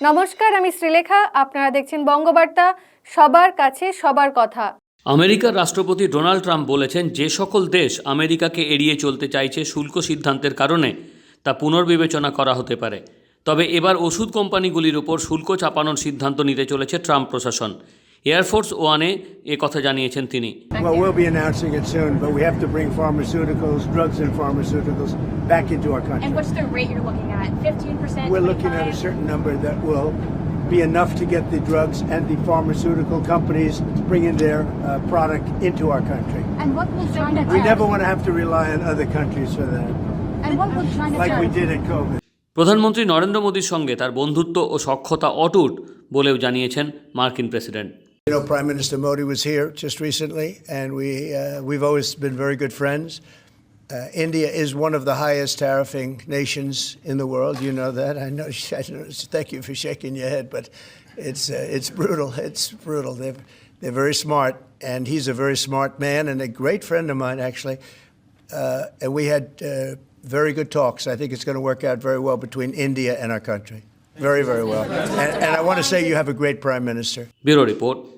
নমস্কার, আমি শ্রীলেখা। আপনারা দেখছেন বঙ্গবার্তা। সবার কাছে সবার কথা। আমেরিকার রাষ্ট্রপতি ডোনাল্ড ট্রাম্প বলেছেন, যে সকল দেশ আমেরিকাকে এড়িয়ে চলতে চাইছে শুল্ক সিদ্ধান্তের কারণে, তা পুনর্বিবেচনা করা হতে পারে। তবে এবার ওষুধ কোম্পানিগুলির ওপর শুল্ক চাপানোর সিদ্ধান্ত নিতে চলেছে ট্রাম্প প্রশাসন। এয়ারফোর্স ওয়ানে এ কথা জানিয়েছেন তিনি be announcing it soon, but we have to bring pharmaceuticals, drugs and pharmaceuticals back into our And country. what's the rate you're looking at? Fifteen percent? We're looking at a certain number that will be enough to get the drugs and the pharmaceutical companies bringing their uh, product into our country. And what will China We never want to have to rely on other countries for that, And what will China like we did in COVID. প্রধানমন্ত্রী নরেন্দ্র মোদীর সঙ্গে তার বন্ধুত্ব ও সক্ষতা অটুট বলেও জানিয়েছেন মার্কিন president You know, Prime Minister Modi was here just recently, and we, uh, we've always been very good friends. Uh, India is one of the highest tariffing nations in the world. You know that. I know. I know thank you for shaking your head, but it's, uh, it's brutal. It's brutal. They're, they're very smart, and he's a very smart man and a great friend of mine, actually. Uh, and we had uh, very good talks. I think it's going to work out very well between India and our country. Very, very well. and, and I want to say you have a great prime minister. Bureau Report.